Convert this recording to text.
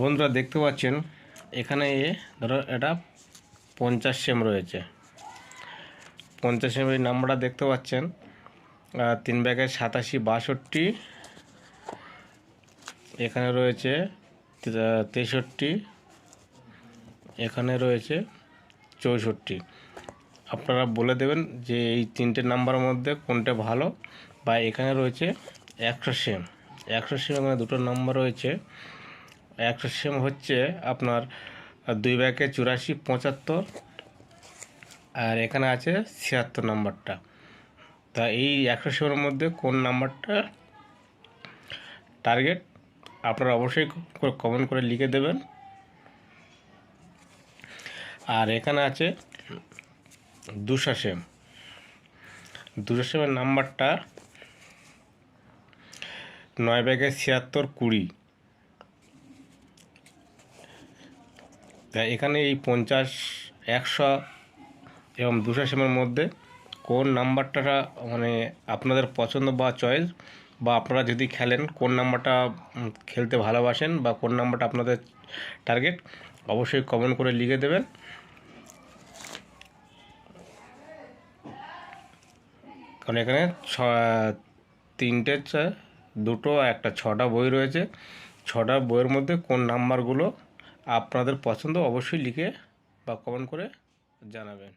বন্ধুরা দেখতে পাচ্ছেন, এখানে ধরো এটা পঞ্চাশ সেম রয়েছে। পঞ্চাশ সেম এই নাম্বারটা দেখতে পাচ্ছেন তিন ব্যাগের সাতাশি বাষট্টি, এখানে রয়েছে তেষট্টি, এখানে রয়েছে চৌষট্টি। আপনারা বলে দেবেন যে এই তিনটে নাম্বারের মধ্যে কোনটা ভালো, বা এখানে রয়েছে একশো সেম একশো সেম এখানে দুটো নাম্বার রয়েছে একশো সেম হচ্ছে আপনার দুই ব্যাগে চুরাশি, পঁচাত্তর, আর এখানে আছে ছিয়াত্তর নাম্বারটা। তা এই একশো সেমের মধ্যে কোন নাম্বারটা টার্গেট আপনারা অবশ্যই কমেন্ট করে লিখে দেবেন। আর এখানে আছে দুশো সেম। দুশো সেমের নাম্বারটা নয় ব্যাগে ছিয়াত্তর কুড়ি। তা এখানে এই পঞ্চাশ, একশো এবং দুশো সেমের মধ্যে কোন নাম্বারটা মানে আপনাদের পছন্দ বা চয়েস বা আপনারা যদি খেলেন, কোন নাম্বারটা খেলতে ভালোবাসেন বা কোন নাম্বারটা আপনাদের টার্গেট, অবশ্যই কমেন্ট করে লিখে দেবেন। কারণ এখানে ছ, তিনটে দুটো, একটা, ছটা বই রয়েছে। ছটা বইয়ের মধ্যে কোন নাম্বারগুলো আপনাদের পছন্দ অবশ্যই লিখে বা কমেন্ট করে জানাবেন।